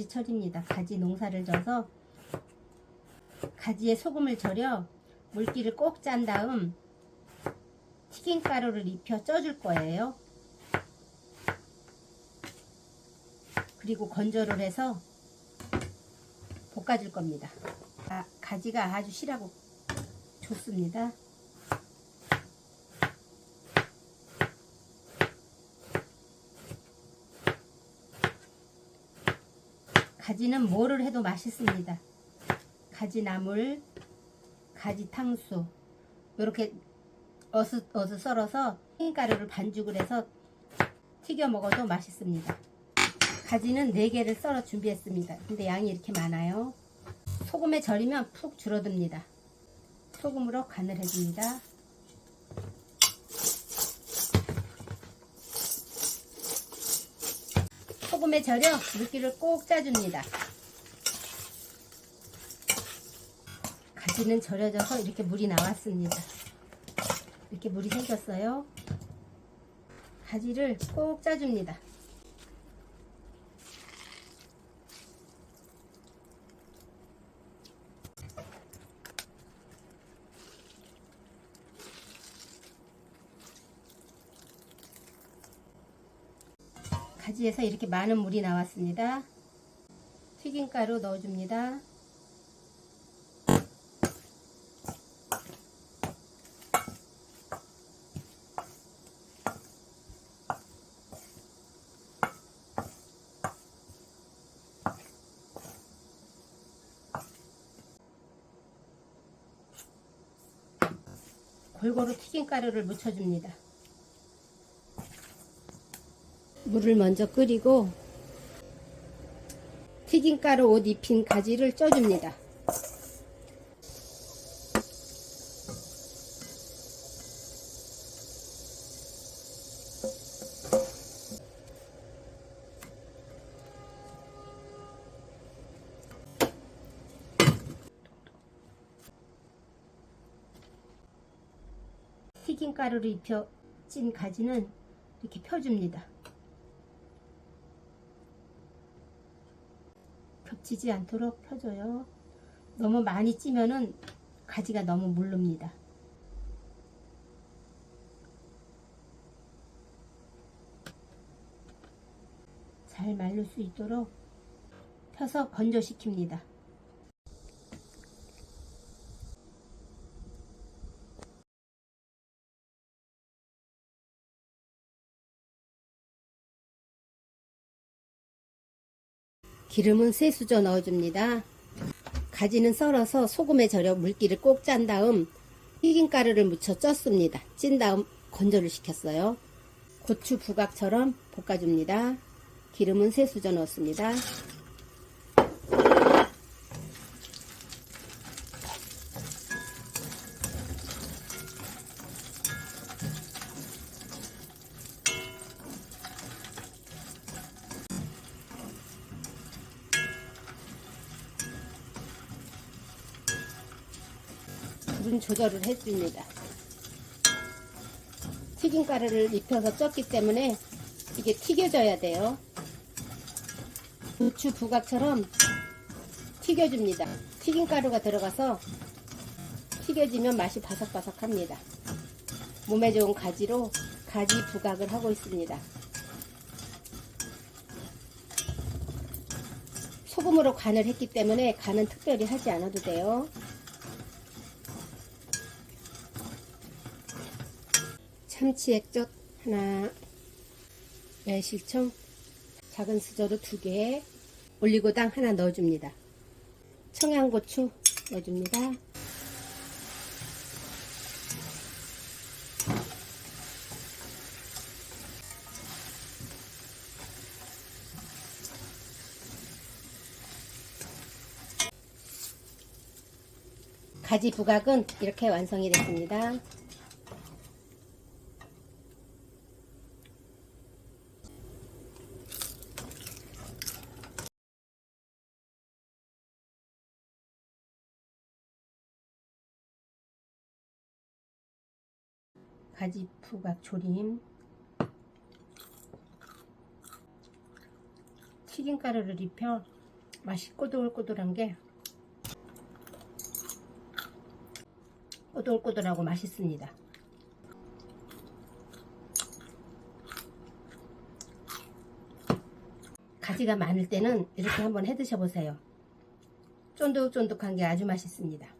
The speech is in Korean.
가지철입니다. 가지 농사를 져서 가지에 소금을 절여 물기를 꼭 짠 다음 튀김가루를 입혀 쪄줄 거예요. 그리고 건조를 해서 볶아줄 겁니다. 아, 가지가 아주 실하고 좋습니다. 가지는 뭐를 해도 맛있습니다. 가지 나물, 가지 탕수 이렇게 어슷 어슷 썰어서 흰가루를 반죽을 해서 튀겨 먹어도 맛있습니다. 가지는 4개를 썰어 준비했습니다. 근데 양이 이렇게 많아요. 소금에 절이면 푹 줄어듭니다. 소금으로 간을 해줍니다. 소금에 절여 물기를 꼭 짜줍니다. 가지는 절여져서 이렇게 물이 나왔습니다. 이렇게 물이 생겼어요. 가지를 꼭 짜줍니다. 가지에서 이렇게 많은 물이 나왔습니다. 튀김가루 넣어줍니다. 골고루 튀김가루를 묻혀줍니다. 물을 먼저 끓이고 튀김가루 옷 입힌 가지를 쪄줍니다. 튀김가루를 입혀 찐 가지는 이렇게 펴줍니다. 겹치지 않도록 펴줘요. 너무 많이 찌면은 가지가 너무 물릅니다. 잘 말릴 수 있도록 펴서 건조시킵니다. 기름은 세 수저 넣어줍니다. 가지는 썰어서 소금에 절여 물기를 꼭 짠 다음 튀김가루를 묻혀 쪘습니다. 찐 다음 건조를 시켰어요. 고추 부각처럼 볶아줍니다. 기름은 세 수저 넣었습니다. 불은 조절을 해줍니다. 튀김가루를 입혀서 쪘기 때문에 이게 튀겨져야 돼요. 고추 부각처럼 튀겨줍니다. 튀김가루가 들어가서 튀겨지면 맛이 바삭바삭합니다. 몸에 좋은 가지로 가지 부각을 하고 있습니다. 소금으로 간을 했기 때문에 간은 특별히 하지 않아도 돼요. 참치 액젓 하나, 매실청 작은 수저로 두 개, 올리고당 하나 넣어줍니다. 청양고추 넣어줍니다. 가지 부각은 이렇게 완성이 됐습니다. 가지 부각 조림 튀김가루를 입혀 맛이 꼬들꼬들한 게 꼬들꼬들하고 맛있습니다. 가지가 많을 때는 이렇게 한번 해 드셔보세요. 쫀득쫀득한 게 아주 맛있습니다.